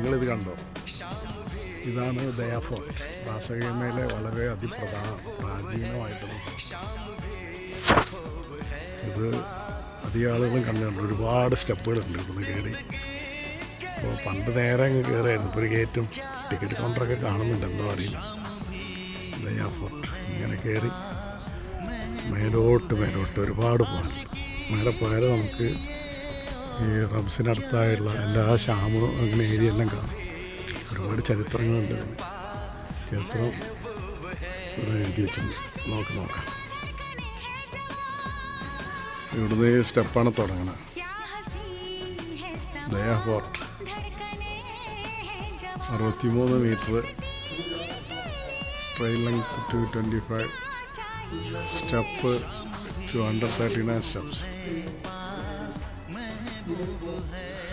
നിങ്ങളിത് കണ്ടോ? ഇതാണ് ദയാഫോർട്ട് ഫോർട്ട് റാസഗേമയിലെ വളരെ അതിപ്രധാന പ്രാചീനമായിട്ടുള്ള ഇത് അധികം ആളുകളും കണ്ടിട്ടുണ്ട് ഒരുപാട് സ്റ്റെപ്പുകളുണ്ട് ഇവിടുന്ന് കയറി. അപ്പോൾ പണ്ട് നേരെ അങ്ങ് കയറിയായിരുന്നു. ഇപ്പോൾ ഒരു ഗേറ്റും ടിക്കറ്റ് കൗണ്ടറൊക്കെ കാണുന്നുണ്ട്. എന്തോ അറിയില്ല. ദയാഫോർട്ട് ഇങ്ങനെ കയറി മേലോട്ട് മേലോട്ട് ഒരുപാട് പോകാനുണ്ട്. മേലെ പോയാൽ നമുക്ക് ഈ റംസിനടുത്തായുള്ള എല്ലാ ഷാമും അങ്ങനെ ഏരിയ എല്ലാം കാണാം. ഒരുപാട് ചരിത്രങ്ങളുണ്ട് ചരിത്രം എഴുതി വെച്ചിട്ടുണ്ട്. നോക്ക് നോക്കാം. ഇവിടുന്ന് സ്റ്റെപ്പാണ് തുടങ്ങണത്. ദയാ ഫോർട്ട്. അറുപത്തിമൂന്ന് metre train length two twenty five. Step two hundred thirty nine steps. we will.